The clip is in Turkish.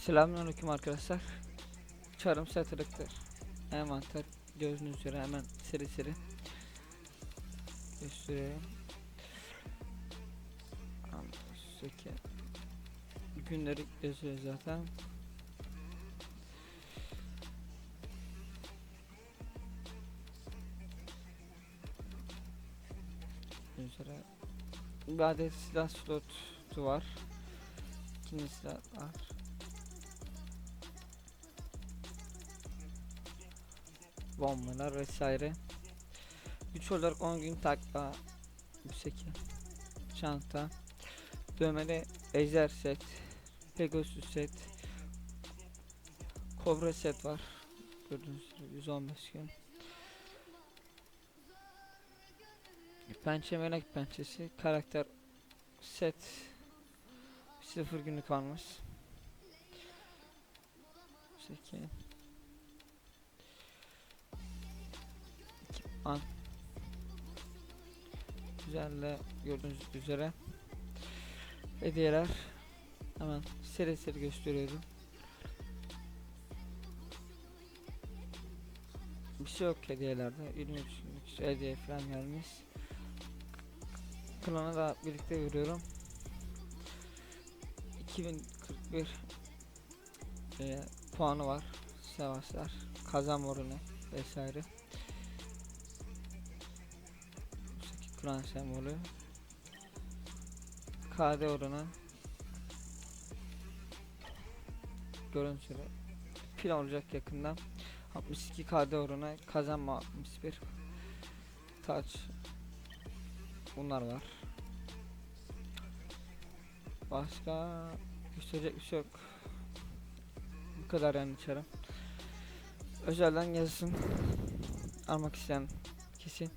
Selamünaleyküm arkadaşlar. Çarım satırıktır. Envanter gördüğünüz üzere hemen seri seri göstereyim. Seki. Günleri yazıyor zaten. Üzere. Bir adet silah slotu var. İkinci silah var. Bombalar vesaire. Güç olarak 10 gün takla şekil. Çanta. Dövmeli ejder set. Pegasus set. Kobra set var. Gördüğünüz gibi 115 gün. Pençe melek pençesi. Karakter set. 0 günlük varmış. Bu an güzelle gördüğünüz üzere. Hediyeler. Hemen seri seri gösteriyorum. Bir şey yok hediyelerde. 23 günlük hediye falan gelmiş. Klana da birlikte veriyorum. 2041 e, puanı var. Savaşlar. Kazan oranı vesaire Kur'an sembolü KD oranı görüntüleri pil olacak yakından. 62 KD oranı kazanma 61 taç. Bunlar var. Başka gösterecek bir şey yok. Bu kadar yani içerim. Özelden yazsın almak isteyen kişi